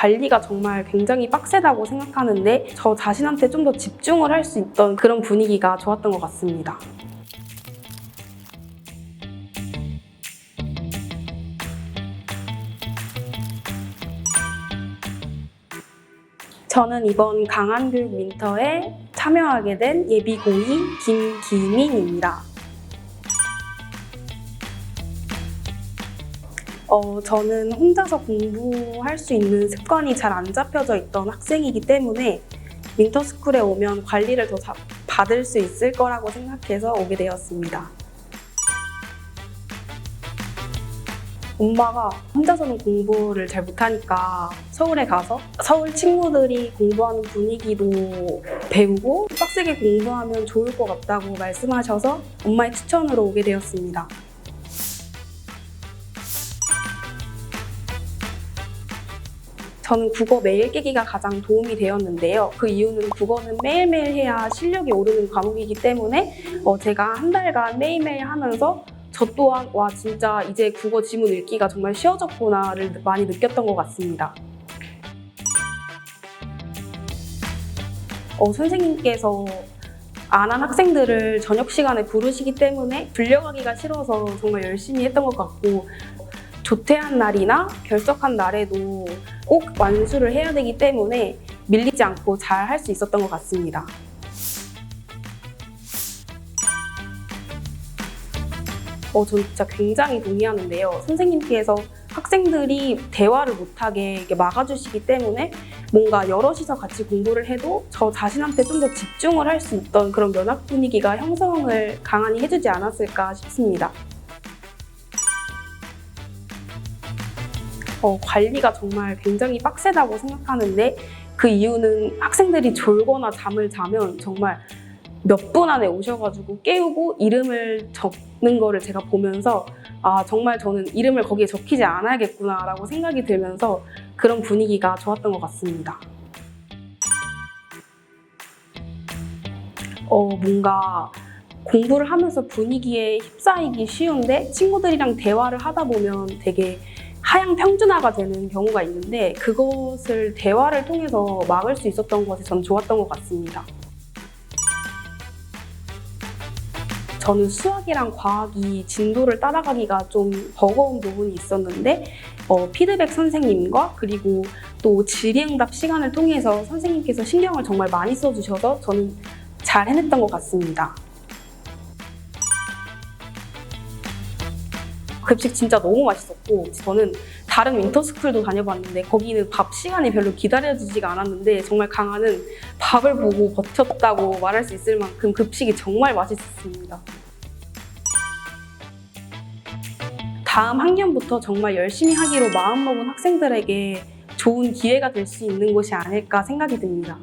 관리가 정말 굉장히 빡세다고 생각하는데 저 자신한테 좀 더 집중을 할 수 있던 그런 분위기가 좋았던 것 같습니다. 저는 이번 강한교육 윈터에 참여하게 된 예비고이 김기민입니다. 어, 저는 혼자서 공부할 수 있는 습관이 잘 안 잡혀져 있던 학생이기 때문에 윈터스쿨에 오면 관리를 더 자- 받을 수 있을 거라고 생각해서 오게 되었습니다. 엄마가 혼자서는 공부를 잘 못하니까 서울에 가서 서울 친구들이 공부하는 분위기도 배우고 빡세게 공부하면 좋을 것 같다고 말씀하셔서 엄마의 추천으로 오게 되었습니다. 저는 국어 매일 깨기가 가장 도움이 되었는데요. 그 이유는 국어는 매일매일 해야 실력이 오르는 과목이기 때문에 어, 제가 한 달간 매일매일 하면서 저 또한 와 진짜 이제 국어 지문 읽기가 정말 쉬워졌구나를 많이 느꼈던 것 같습니다. 어, 선생님께서 안 한 학생들을 저녁 시간에 부르시기 때문에 불려가기가 싫어서 정말 열심히 했던 것 같고 조퇴한 날이나 결석한 날에도 꼭 완수를 해야 되기 때문에 밀리지 않고 잘 할 수 있었던 것 같습니다. 어, 전 진짜 굉장히 동의하는데요. 선생님께서 학생들이 대화를 못하게 막아주시기 때문에 뭔가 여럿이서 같이 공부를 해도 저 자신한테 좀 더 집중을 할 수 있던 그런 면학 분위기가 형성을 강한히 해주지 않았을까 싶습니다. 어, 관리가 정말 굉장히 빡세다고 생각하는데 그 이유는 학생들이 졸거나 잠을 자면 정말 몇 분 안에 오셔가지고 깨우고 이름을 적는 거를 제가 보면서 아 정말 저는 이름을 거기에 적히지 않아야겠구나라고 생각이 들면서 그런 분위기가 좋았던 것 같습니다. 어 뭔가 공부를 하면서 분위기에 휩싸이기 쉬운데 친구들이랑 대화를 하다 보면 되게 하향 평준화가 되는 경우가 있는데 그것을 대화를 통해서 막을 수 있었던 것이 전 좋았던 것 같습니다. 저는 수학이랑 과학이 진도를 따라가기가 좀 버거운 부분이 있었는데 어, 피드백 선생님과 그리고 또 질의응답 시간을 통해서 선생님께서 신경을 정말 많이 써주셔서 저는 잘 해냈던 것 같습니다. 급식 진짜 너무 맛있었고 저는 다른 윈터스쿨도 다녀봤는데 거기는 밥 시간이 별로 기다려지지가 않았는데 정말 강한은 밥을 보고 버텼다고 말할 수 있을 만큼 급식이 정말 맛있었습니다. 다음 학년부터 정말 열심히 하기로 마음먹은 학생들에게 좋은 기회가 될 수 있는 곳이 아닐까 생각이 듭니다.